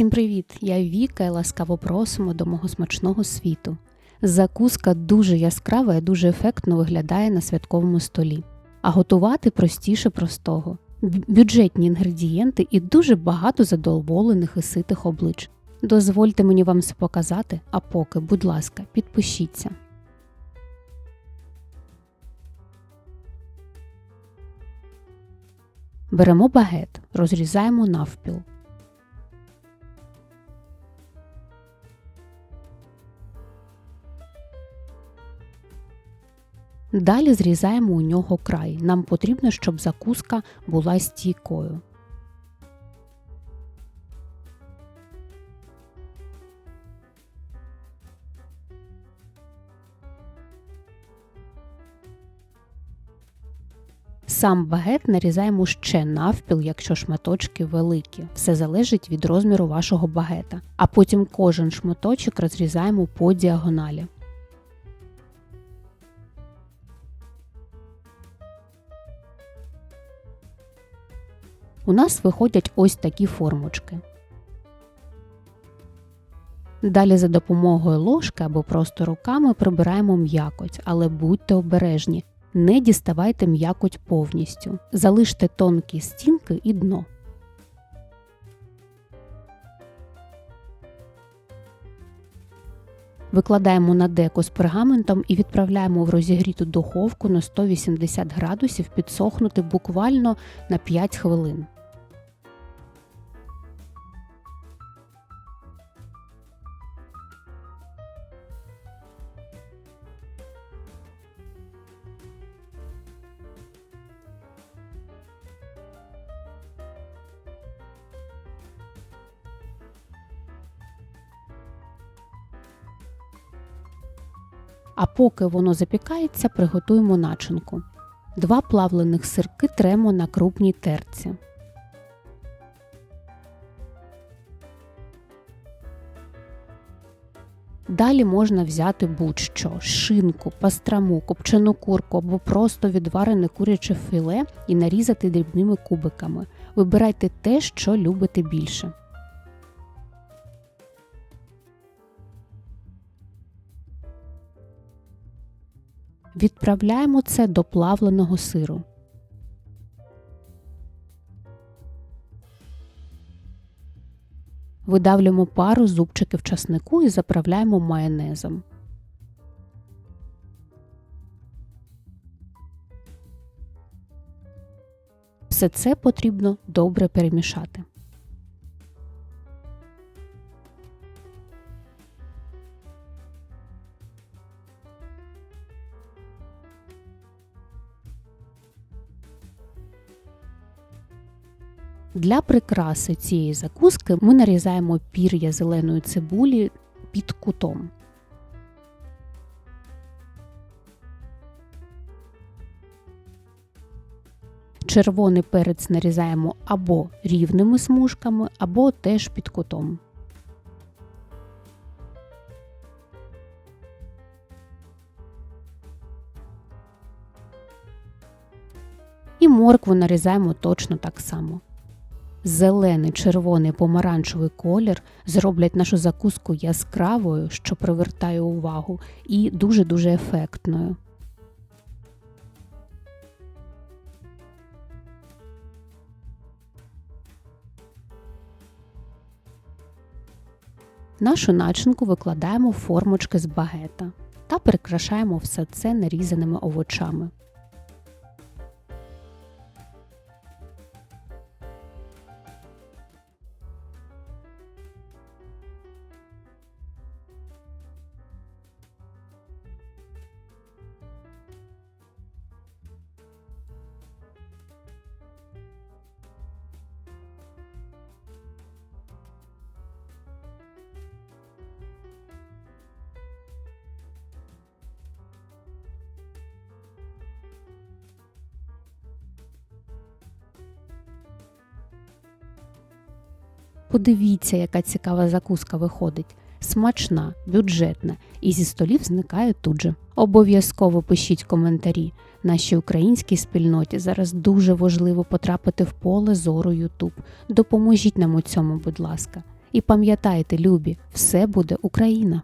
Всім привіт! Я Віка і ласкаво просимо до мого смачного світу. Закуска дуже яскрава і дуже ефектно виглядає на святковому столі. А готувати простіше простого. Бюджетні інгредієнти і дуже багато задоволених і ситих облич. Дозвольте мені вам все показати, а поки, будь ласка, підпишіться. Беремо багет, розрізаємо навпіл. Далі зрізаємо у нього край. Нам потрібно, щоб закуска була стійкою. Сам багет нарізаємо ще навпіл, якщо шматочки великі. Все залежить від розміру вашого багета. А потім кожен шматочок розрізаємо по діагоналі. У нас виходять ось такі формочки. Далі за допомогою ложки або просто руками прибираємо м'якоть, але будьте обережні, не діставайте м'якоть повністю. Залиште тонкі стінки і дно. Викладаємо на деко з пергаментом і відправляємо в розігріту духовку на 180 градусів підсохнути буквально на 5 хвилин. А поки воно запікається, приготуємо начинку. Два плавлених сирки тремо на крупній терці. Далі можна взяти будь-що шинку, пастраму, копчену курку або просто відварене куряче філе і нарізати дрібними кубиками. Вибирайте те, що любите більше. Відправляємо це до плавленого сиру. Видавлюємо пару зубчиків часнику і заправляємо майонезом. Все це потрібно добре перемішати. Для прикраси цієї закуски ми нарізаємо пір'я зеленої цибулі під кутом. Червоний перець нарізаємо або рівними смужками, або теж під кутом. І моркву нарізаємо точно так само. Зелений, червоний, помаранчевий колір зроблять нашу закуску яскравою, що привертає увагу, і дуже-дуже ефектною. Нашу начинку викладаємо в формочки з багета та прикрашаємо все це нарізаними овочами. Подивіться, яка цікава закуска виходить. Смачна, бюджетна і зі столів зникає тут же. Обов'язково пишіть коментарі. Нашій українській спільноті зараз дуже важливо потрапити в поле зору Ютуб. Допоможіть нам у цьому, будь ласка. І пам'ятайте, любі, все буде Україна!